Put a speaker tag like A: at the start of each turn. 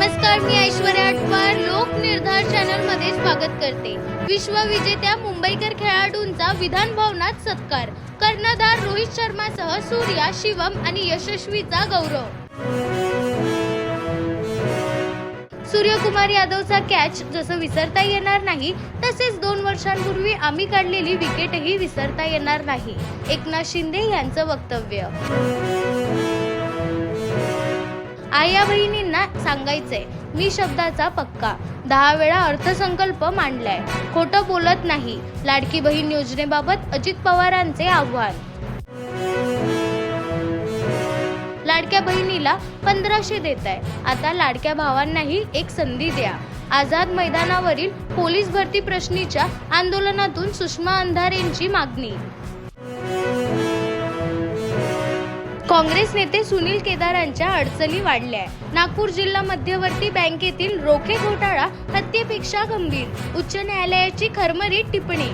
A: नमस्कार मी ऐश्वर्या आठवार लोक निर्धार चॅनलमध्ये स्वागत करते. विश्वविजेत्या मुंबईकर खेळाडूंचा विधान भवनात सत्कार. कर्णधार रोहित शर्मासह सूर्या शिवम आणि यशस्वीचा गौरव. सूर्यकुमार यादवचा कॅच जसं विसरता येणार नाही तसेच दोन वर्षांपूर्वी आम्ही काढलेली विकेटही विसरता येणार नाही. एकनाथ शिंदे यांचं वक्तव्य. आया बहिणींना सांगायचंय मी शब्दाचा पक्का. दहा वेळा अर्थसंकल्प मांडलाय. खोटं बोलत नाही. लाडकी बहीण योजनेबाबत अजित पवारांचे आव्हान. लाडक्या बहिणीला पंधराशे देत आहे आता लाडक्या भावांनाही एक संधी द्या. आझाद मैदानावरील पोलीस भरती प्रश्नीच्या आंदोलनातून सुषमा अंधारेंची मागणी. काँग्रेस नेते सुनील केदारांच्या अडचणी वाढल्या नागपूर जिल्हा मध्यवर्ती बँकेतील रोखे घोटाळा हत्येपेक्षा गंभीर. उच्च न्यायालयाची खरमरीत टिप्पणी.